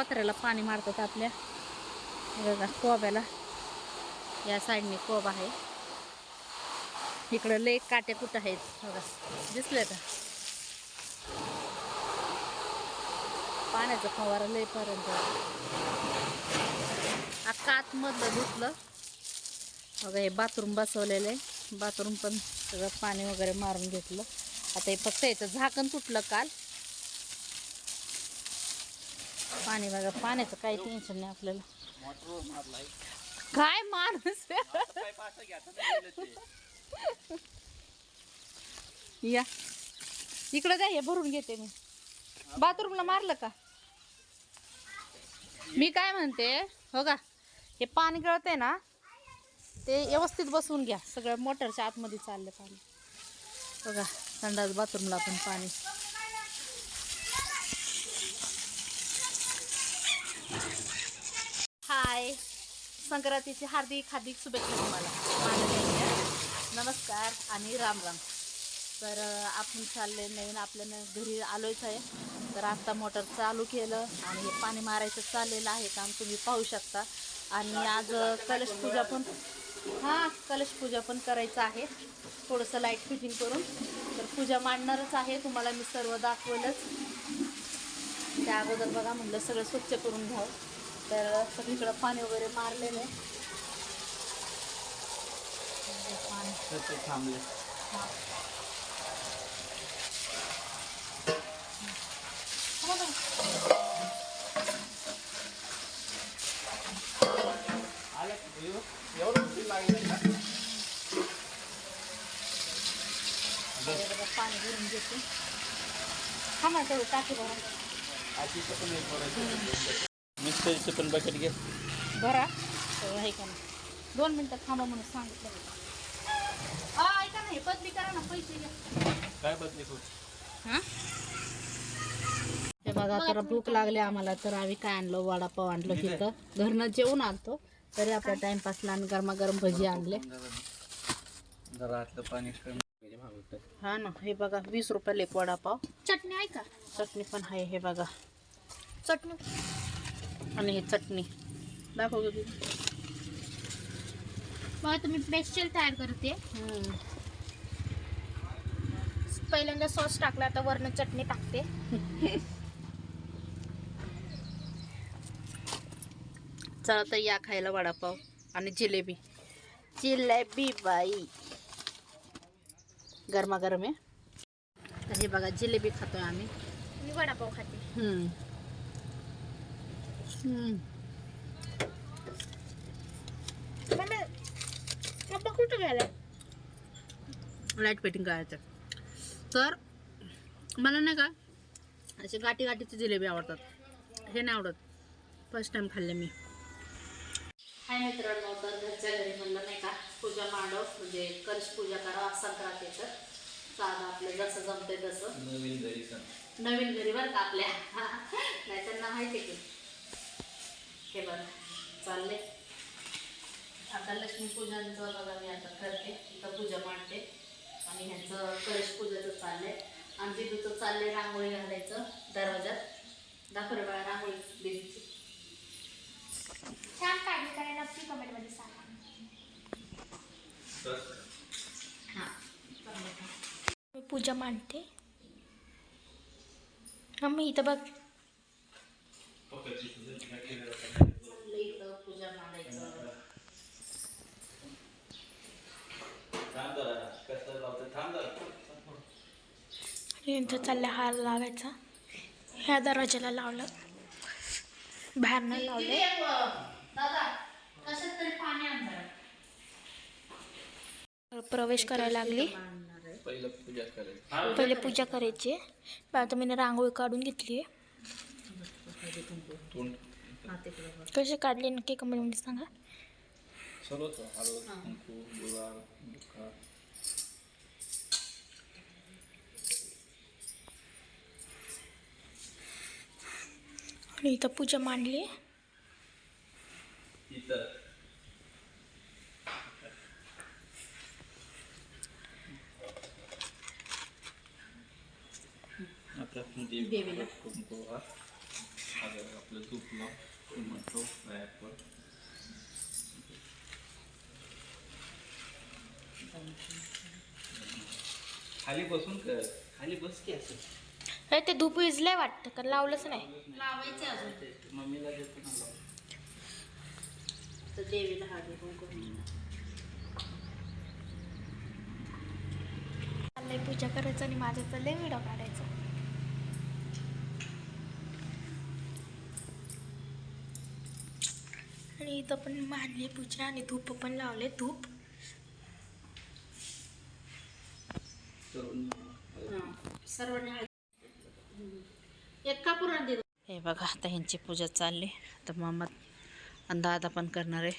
पत्र्याला पाणी मारतात आपल्या. बघा कोब्याला. या साईडने कोब आहे. इकडं लय काटे कुठं आहेत? बघा दिसलं का? पाण्याचा फवारा लय पर्यंत आता आतमधलं धुतलं. बघा हे बाथरूम बसवलेलं. आहे बाथरूम पण सगळं पाणी वगैरे मारून घेतलं. आता हे फक्त याचं झाकण तुटलं काल. पाणी बघा पाण्याचं काही टेन्शन नाही आपल्याला. काय माणूस या. इकडं जाय हे भरून घेते मी. बाथरूमला मारलं का? मी काय म्हणते हो का? हे पाणी गळतंय ना ते व्यवस्थित बसवून घ्या. सगळं मोटरच्या आतमध्ये चाललं पाणी. बघा संडास बाथरूमला पण पाणी हाय संक्रांतीची हार्दिक हार्दिक शुभेच्छा तुम्हाला. माझ्या नमस्कार आणि राम राम. तर आपण चालले नवीन आपल्या घरी आलोच आहे तर आत्ता मोटर चालू केलं आणि पाणी मारायचं चाललेलं आहे काम तुम्ही पाहू शकता. आणि आज कलश पूजा पण हां कलश पूजा पण करायचं आहे. थोडंसं लाइट फिटिंग करून. तर पूजा मांडणारच आहे. तुम्हाला मी सर्व दाखवलंच. त्या अगोदर बघा म्हणलं सगळं स्वच्छ करून घ्यावं. तर सगळीकडं पाणी वगैरे मारलेलं आहे. पाणी थांबले. पाणी भरून घेते. ना तेवढं टाकी भरा आजीचं पण बकेट घे. भरा तेवढं आहे का नाही दोन मिनटं थांबा म्हणून सांगितलं. हा ऐका नाही बदली करा ना पैसे घ्या. काय बदली खूप हां? ते बघा तर भूक लागली आम्हाला तर आम्ही काय आणलं वडापाव आणलं तिथं. घरनं जेवून आणतो. तरी आपला टाइमपासला आणि गरमागरम भजी आणले. जरा आतलं पाणी कमी मागवतोय हा ना हे बघा वीस रुपयाला एक वडापाव. चटणी आहे का? चटणी पण आहे हे बघा. चटणी. आणि हे चटणी. दाखव गं. बघा तुम्ही पेस्टल तयार करते. पहिल्यांदा सॉस टाकला आता वरनं चटणी टाकते. चला तर या खायला वडापाव आणि जिलेबी. जिलेबी बाई. गरमागरम आहे. तर हे बघा जिलेबी खातोय आम्ही. मी वडापाव खाते. पप्पा कुठं गेला लाइट पेटिंग करायचं तर मला नाही का असे गाठी गाठीचे जिलेबी आवडतात. हे नाही आवडत. फर्स्ट टाइम खाल्ले मी. हाय मित्रांनो तर घरच्या घरी म्हणलं नाही का पूजा मांडव म्हणजे कलश पूजा करावं संक्रांत तर साधं आपलं जसं जमतंय तसं. नवीन घरी नवीन घरी बरं का आपल्या नाही त्यांना माहिती आहे की हे बघ चालले आता लक्ष्मीपूजनचं बघा मी आता करते इथं पूजा मांडते. आणि ह्यांचं कलश पूजाचं चाललंय. आणि दिदूचं चाललंय रांगोळी घालायचं दरवाजात दाखवलं बघा रांगोळी दिदीची छान काढली कारण नक्की कमेंटमध्ये सांगा. हां? मी पूजा मांडते. मम्मी इथं बघ. इथं चाललं हार लावायचा. ह्या दरवाजाला लावलं. बाहेरनं लावलं. प्रवेश करायला लागली. पहिलं पूजा करायची. पहिले पूजा करायची. आहे आता मी रांगोळी काढून घेतली. हां कशी काढली नक्की कमेंटमध्ये सांगा. आणि इथं पूजा मांडली आपलं तूप खाली बसून कर. खाली बस की असं. अरे ते धूप विजलंय वाटतं का लावलंच नाही. लावायचे अजून. मम्मीला देतो ना लाव. तर देवीला चाललंय पूजा करायचं आणि माझं चाललंय व्हिडिओ काढायचा. आणि इथं पण मांडली पूजा आणि धूप पण लावले धूप. करून सर्वांनी हे बघा आता ह्यांची पूजा चालली. तर मामा आणि दादा पण करणार आहे.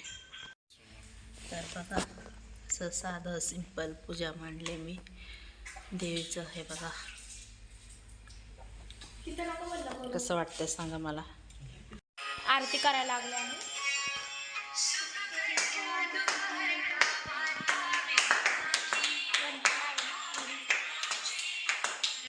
तर बघा असं साधं सिंपल पूजा मांडले मी. देवीचं हे बघा. कसं वाटतंय सांगा मला? आरती करायला लागले आणि